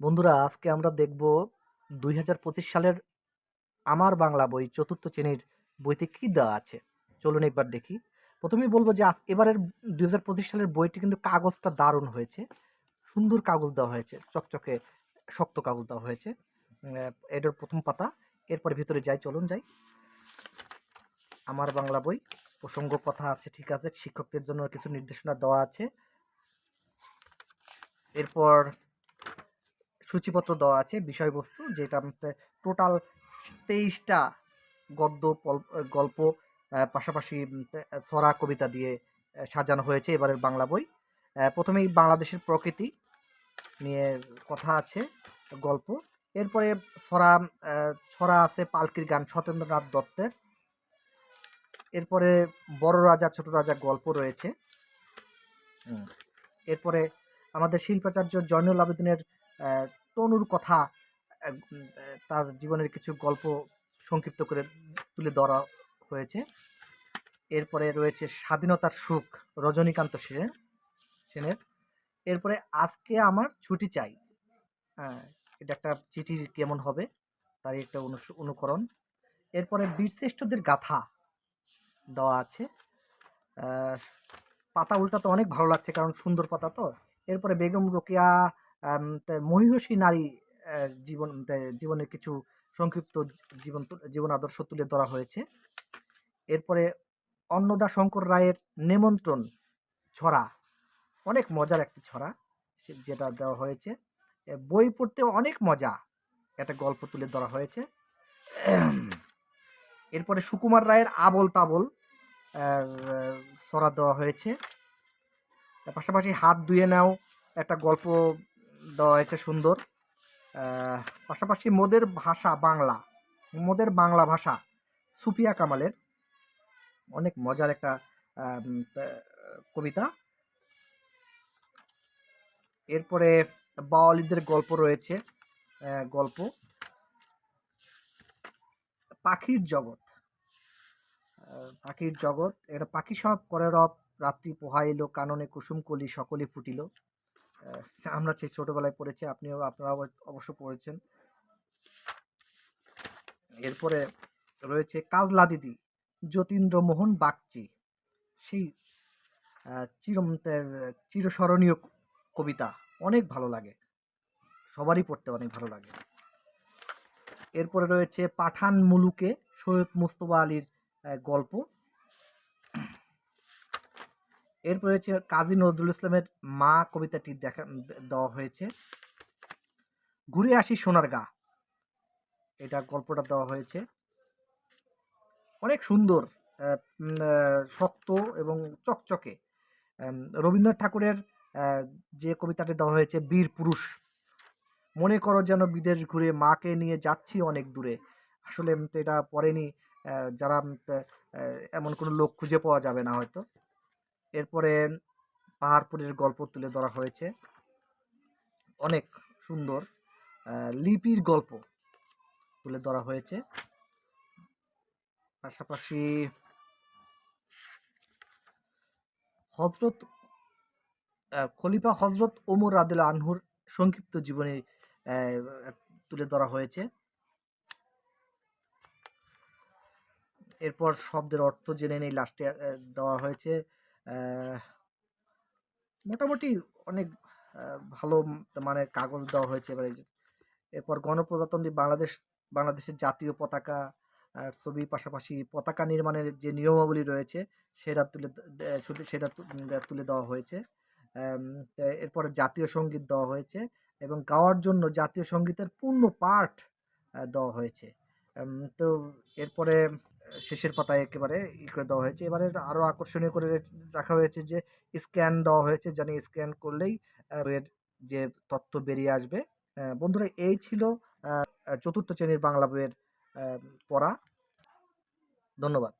বন্ধুরা, আজকে আমরা দেখব দুই হাজার পঁচিশ সালের আমার বাংলা বই, চতুর্থ শ্রেণির বইতে কী দেওয়া আছে। চলুন একবার দেখি। প্রথমেই বলব যে এবারের দুই হাজার পঁচিশ সালের বইটি কিন্তু কাগজটা দারুণ হয়েছে। সুন্দর কাগজ দেওয়া হয়েছে, চকচকে শক্ত কাগজ দেওয়া হয়েছে। এটার প্রথম পাতা, এরপরে ভিতরে যাই, চলুন যাই। আমার বাংলা বই, প্রসঙ্গ কথা আছে, ঠিক আছে, শিক্ষকদের জন্য কিছু নির্দেশনা দেওয়া আছে। এরপর সূচিপত্র দেওয়া আছে বিষয়বস্তু যেটা টোটাল তেইশটা গদ্য পল- গল্প পাশাপাশি সরা কবিতা দিয়ে সাজানো হয়েছে এবারের বাংলা বই। প্রথমেই বাংলাদেশের প্রকৃতি নিয়ে কথা আছে গল্প। এরপরে ছড়া আহ, ছড়া আছে পালকির গান সত্যেন্দ্রনাথ দত্তের। এরপরে বড় রাজা ছোট রাজা গল্প রয়েছে। এরপরে আমাদের শিল্পাচার্য জয়নুল আবেদিনের তনুর কথা তার জীবনের কিছু গল্প সংক্ষিপ্ত করে তুলে ধরা হয়েছে। এরপরে রয়েছে স্বাধীনতার সুখ, রজনীকান্ত সেনের সেনের। এরপরে আজকে আমার ছুটি চাই। হ্যাঁ এটা একটা চিঠির কেমন হবে, তার একটা অনুকরণ। এরপরে বীরশ্রেষ্ঠদের গাথা দেওয়া আছে। পাতা উল্টাতে অনেক ভালো লাগছে, কারণ সুন্দর পাতা তো। এরপরে বেগম রোকেয়া তে- মহিষী নারী জীবন জীবনের কিছু সংক্ষিপ্ত জীবন জীবন আদর্শ তুলে ধরা হয়েছে। এরপরে অন্নদা শঙ্কর রায়ের নেমন্ত্রণ ছড়া, অনেক মজার একটি ছড়া যেটা দেওয়া হয়েছে। বই পড়তে অনেক মজা একটা গল্প তুলে ধরা হয়েছে। এরপরে সুকুমার রায়ের আবল তাবল ছড়া দেওয়া হয়েছে। পাশাপাশি হাত ধুয়ে নাও একটা গল্প দেওয়া হয়েছে সুন্দর। পাশাপাশি মোদের ভাষা বাংলা। মোদের বাংলা ভাষা সুফিয়া কামালের। অনেক মজার একটা কবিতা। এরপরে বাওয়ালিদের গল্প রয়েছে। গল্প। পাখির জগৎ। পাখির জগৎ। এটা পাখি সব করে রব রাত্রি পোহাইল, কাননে কুসুম কলি সকলে ফুটিল। আমরা সেই ছোটোবেলায় পড়েছি, আপনিও আপনারা অবশ্য পড়েছেন। এরপরে রয়েছে কাজলা দিদি, যতীন্দ্রমোহন বাগচি। সেই চির চিরস্মরণীয় কবিতা, অনেক ভালো লাগে। সবারই পড়তে অনেক ভালো লাগে। এরপরে রয়েছে পাঠান মুলুকে সৈয়দ মুস্তফা আলীর গল্প। এরপর রয়েছে কাজী নজরুল ইসলামের মা কবিতাটি দেখা, দেওয়া হয়েছে। ঘুরে আসি সোনার গা। এটা গল্পটা দেওয়া হয়েছে। অনেক সুন্দর শক্ত এবং চকচকে। রবীন্দ্রনাথ ঠাকুরের যে কবিতাটি দেওয়া হয়েছে, বীর পুরুষ। মনে করো যেন বিদেশ ঘুরে মাকে নিয়ে যাচ্ছি অনেক দূরে। আসলে এটা পড়েনি যারা এমন কোনো লোক খুঁজে পাওয়া যাবে না হয়তো। এরপরে পাহাড়পুরের গল্প তুলে ধরা হয়েছে। অনেক সুন্দর লিপির গল্প তুলে ধরা হয়েছে। পাশাপাশি হজরত খলিফা হজরত ওমর রাদিল আনহুর সংক্ষিপ্ত জীবনী তুলে ধরা হয়েছে। এরপর শব্দের অর্থ জেনে নেই লাস্টে দেওয়া হয়েছে। মোটামুটি অনেক ভালো মানের কাগজ দেওয়া হয়েছে এবারে। এরপর গণপ্রজাতন্ত্রী বাংলাদেশ, বাংলাদেশের জাতীয় পতাকা ছবির পাশাপাশি পতাকা নির্মাণের যে নিয়মাবলী রয়েছে, সেটা তুলে সেটা তুলে দেওয়া হয়েছে। এরপরে জাতীয় সংগীত দেওয়া হয়েছে এবং গাওয়ার জন্য জাতীয় সঙ্গীতের পূর্ণ পাঠ দেওয়া হয়েছে। তো এরপরে শেষের পাতায় একেবারে ই করে দেওয়া হয়েছে। এবারে আরও আকর্ষণীয় করে রাখা হয়েছে যে স্ক্যান দেওয়া হয়েছে জানি স্ক্যান করলেই এর যে তথ্য বেরিয়ে আসবে। বন্ধুরা, এই ছিল চতুর্থ শ্রেণির বাংলা বইয়ের পড়া। ধন্যবাদ।